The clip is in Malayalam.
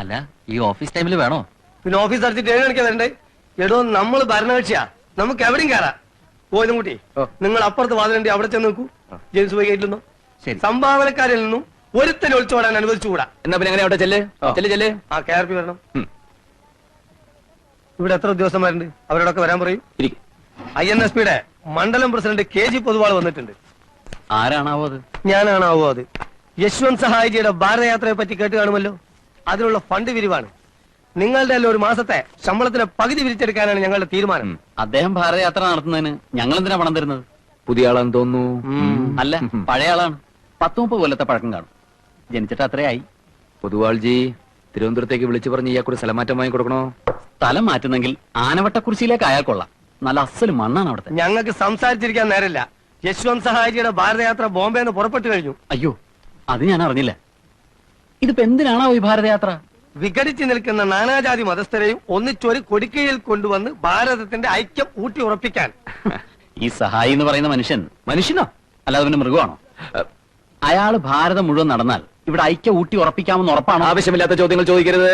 അല്ല ഈ ഓഫീസ് ടൈമിൽ വേണോ? പിന്നെ ഓഫീസ് അടിച്ചിട്ട് ഏഴ് മണിക്കാ വരണ്ടേ? എടോ നമ്മൾ ഭരണകക്ഷിയാ. നമുക്ക് എവിടെയും കയറാം പോയതും കുട്ടി. നിങ്ങൾ അപ്പുറത്ത് വാതിലുണ്ട് അവിടെ ചെന്ന് നോക്കൂ ജെയിംസ് പോയി കേട്ടിരുന്നു ശരി. സംഭാവനക്കാരിൽ നിന്നും ഒരുത്തൻ ഒളിച്ചോടാൻ അനുവദിച്ചുകൂടാ എന്നാ പിന്നെ അങ്ങനെ അവിടെ ചെല്ലേ? ചെല്ലേ ചെല്ലേ. ആ കെ ആർ പി വരണം. ഇവിടെ എത്ര ഉദ്യോഗസ്ഥന്മാരുണ്ട്? അവരോടൊക്കെ വരാൻ പറയും. ഐ എൻ എസ് പിയുടെ മണ്ഡലം പ്രസിഡന്റ് കെ ജി പൊതുവാൾ വന്നിട്ടുണ്ട്. ആരാണാവോ അത്? ഞാനാണാവോ അത്? യശ്വന്ത് സഹായിജിയുടെ ഭാരതയാത്രയെ പറ്റി കേട്ട് കാണുമല്ലോ. അതിനുള്ള ഫണ്ട് വിരിവാണ്. നിങ്ങളുടെ എല്ലാം ഒരു മാസത്തെ ശമ്പളത്തിന്റെ പകുതി വിരിച്ചെടുക്കാനാണ് ഞങ്ങളുടെ തീരുമാനം. അദ്ദേഹം ഭാരതയാത്ര നടത്തുന്നതിന് ഞങ്ങൾ എന്തിനാ പണം തരുന്നത്? പുതിയ ആളാന്ന് തോന്നുന്നു. അല്ല പഴയ ആളാണ്. പത്ത് മുപ്പത് കൊല്ലത്തെ പഴക്കം കാണും. ജനിച്ചിട്ട് അത്രയായി. പൊതുവാൾജി തിരുവനന്തപുരത്തേക്ക് വിളിച്ചു പറഞ്ഞ് ഇയാൾക്കൊരു സ്ഥലമാറ്റം വാങ്ങി കൊടുക്കണോ? സ്ഥലം മാറ്റുന്നെങ്കിൽ ആനവട്ടക്കുറിശിയിലേക്ക് അയാൾ കൊള്ളാം. നല്ല അസൽ മണ്ണാണ് അവിടുത്തെ. ഞങ്ങൾക്ക് സംസാരിച്ചിരിക്കാൻ നേരമില്ല. യശ്വന്ത് സഹായിയുടെ ഭാരതയാത്ര ബോംബെന്ന് പുറപ്പെട്ടു കഴിഞ്ഞു. അയ്യോ അത് ഞാൻ അറിഞ്ഞില്ല. ഇതിപ്പോ എന്തിനാണോ ഈ ഭാരതയാത്ര? വിഘടിച്ചു നിൽക്കുന്ന നാനാജാതി മതസ്ഥരെയും ഒന്നിച്ചൊരു കൊടിക്കയിൽ കൊണ്ടുവന്ന് ഭാരതത്തിന്റെ ഐക്യം ഊട്ടി ഉറപ്പിക്കാൻ. ഈ സഹായി എന്ന് പറയുന്ന മനുഷ്യൻ മനുഷ്യനോ? അല്ലാതെ പിന്നെ മൃഗമാണോ? അയാൾ ഭാരതം മുഴുവൻ നടന്നാൽ ഇവിടെ ഐക്യം ഊട്ടി ഉറപ്പിക്കാമെന്ന് ഉറപ്പാണ്? ആവശ്യമില്ലാത്ത ചോദ്യങ്ങൾ ചോദിക്കരുത്.